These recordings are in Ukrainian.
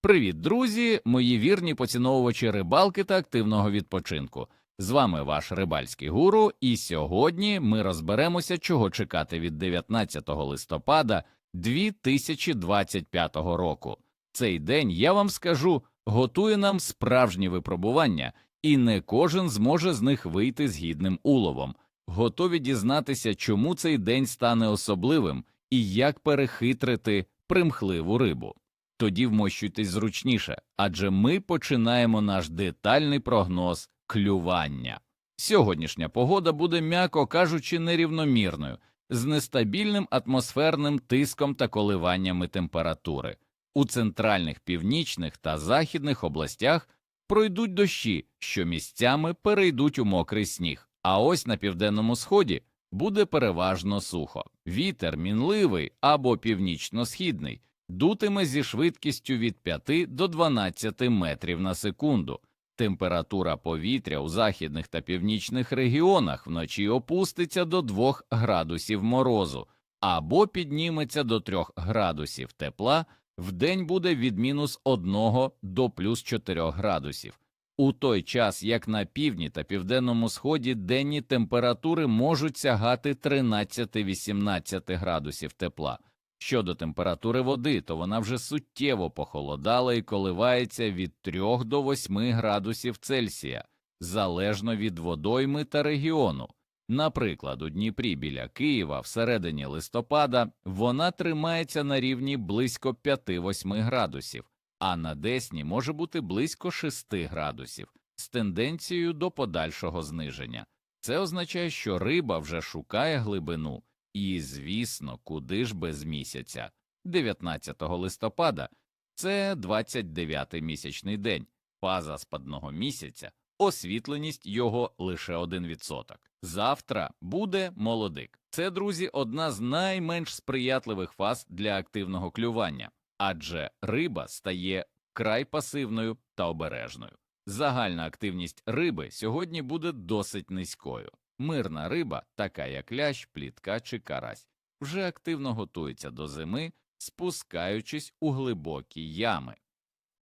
Привіт, друзі, мої вірні поціновувачі рибалки та активного відпочинку. З вами ваш рибальський гуру, і сьогодні ми розберемося, чого чекати від 19 листопада 2025 року. Цей день, я вам скажу, готує нам справжні випробування, і не кожен зможе з них вийти з гідним уловом. Готові дізнатися, чому цей день стане особливим і як перехитрити примхливу рибу. Тоді вмощуйтесь зручніше, адже ми починаємо наш детальний прогноз клювання. Сьогоднішня погода буде, м'яко кажучи, нерівномірною, з нестабільним атмосферним тиском та коливаннями температури. У центральних північних та західних областях пройдуть дощі, що місцями перейдуть у мокрий сніг, а ось на південному сході буде переважно сухо. Вітер мінливий або північно-східний дутиме зі швидкістю від 5 до 12 метрів на секунду. Температура повітря у західних та північних регіонах вночі опуститься до 2 градусів морозу або підніметься до 3 градусів тепла, вдень буде від мінус 1 до плюс 4 градусів. У той час, як на півдні та південному сході денні температури можуть сягати 13-18 градусів тепла. Щодо температури води, то вона вже суттєво похолодала і коливається від 3 до 8 градусів Цельсія, залежно від водойми та регіону. Наприклад, у Дніпрі біля Києва всередині листопада вона тримається на рівні близько 5-8 градусів, а на Десні може бути близько 6 градусів з тенденцією до подальшого зниження. Це означає, що риба вже шукає глибину. І, звісно, куди ж без місяця. 19 листопада це 29-й місячний день, фаза спадного місяця, освітленість його лише 1%. Завтра буде молодик. Це, друзі, одна з найменш сприятливих фаз для активного клювання, адже риба стає край пасивною та обережною. Загальна активність риби сьогодні буде досить низькою. Мирна риба, така як лящ, плітка чи карась, вже активно готується до зими, спускаючись у глибокі ями.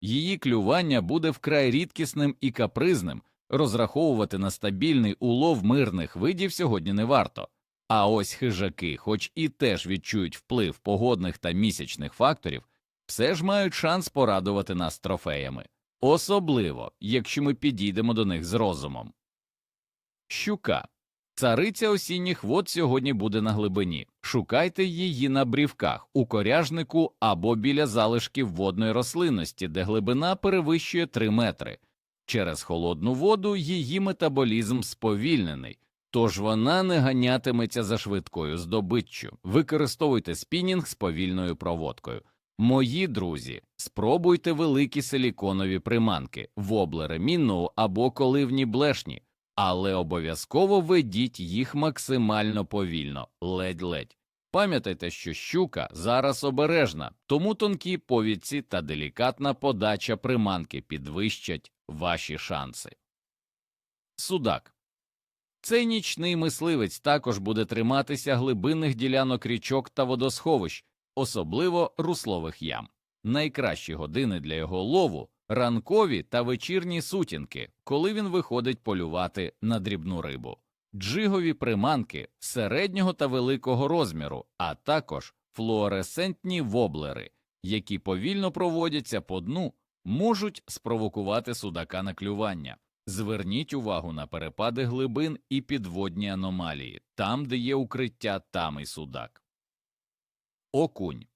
Її клювання буде вкрай рідкісним і капризним, розраховувати на стабільний улов мирних видів сьогодні не варто. А ось хижаки, хоч і теж відчують вплив погодних та місячних факторів, все ж мають шанс порадувати нас трофеями, особливо якщо ми підійдемо до них з розумом. Щука Цариця осінніх вод сьогодні буде на глибині. Шукайте її на брівках, у коряжнику або біля залишків водної рослинності, де глибина перевищує 3 метри. Через холодну воду її метаболізм сповільнений, тож вона не ганятиметься за швидкою здобиччю. Використовуйте спінінг з повільною проводкою. Мої друзі, спробуйте великі силіконові приманки, воблери, мінноу або коливні блешні але обов'язково ведіть їх максимально повільно, ледь-ледь. Пам'ятайте, що щука зараз обережна, тому тонкі повідці та делікатна подача приманки підвищать ваші шанси. Судак цей нічний мисливець також буде триматися глибинних ділянок річок та водосховищ, особливо руслових ям. Найкращі години для його лову ранкові та вечірні сутінки, коли він виходить полювати на дрібну рибу, джигові приманки середнього та великого розміру, а також флуоресцентні воблери, які повільно проводяться по дну, можуть спровокувати судака на клювання. Зверніть увагу на перепади глибин і підводні аномалії, там, де є укриття, там і судак. Окунь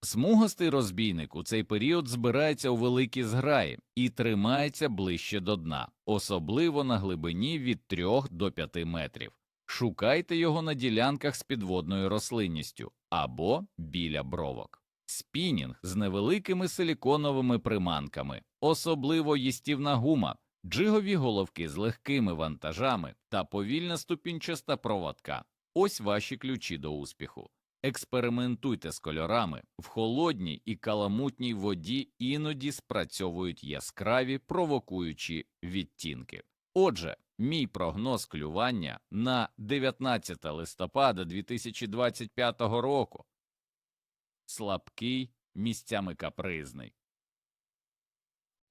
Смугастий розбійник у цей період збирається у великі зграї і тримається ближче до дна, особливо на глибині від 3 до 5 метрів. Шукайте його на ділянках з підводною рослинністю або біля бровок. Спінінг з невеликими силіконовими приманками, особливо їстівна гума, джигові головки з легкими вантажами та повільна ступінчаста проводка. Ось ваші ключі до успіху. Експериментуйте з кольорами в холодній і каламутній воді іноді спрацьовують яскраві провокуючі відтінки. Отже, мій прогноз клювання на 19 листопада 2025 року слабкий, місцями капризний.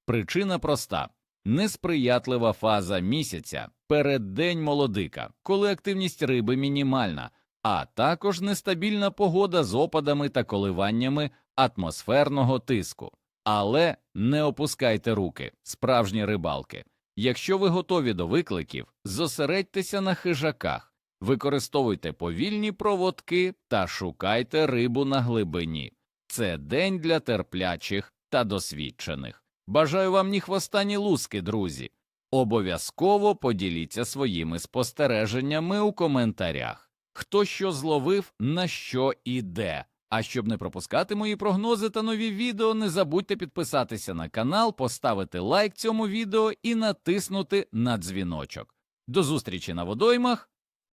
Причина проста несприятлива фаза місяця, переддень молодика, коли активність риби мінімальна, а також нестабільна погода з опадами та коливаннями атмосферного тиску. Але не опускайте руки, справжні рибалки. Якщо ви готові до викликів, зосередьтеся на хижаках, використовуйте повільні проводки та шукайте рибу на глибині. Це день для терплячих та досвідчених. Бажаю вам ні хвоста, ні луски, друзі. Обов'язково поділіться своїми спостереженнями у коментарях. Хто що зловив, на що іде. А щоб не пропускати мої прогнози та нові відео, не забудьте підписатися на канал, поставити лайк цьому відео і натиснути на дзвіночок. До зустрічі на водоймах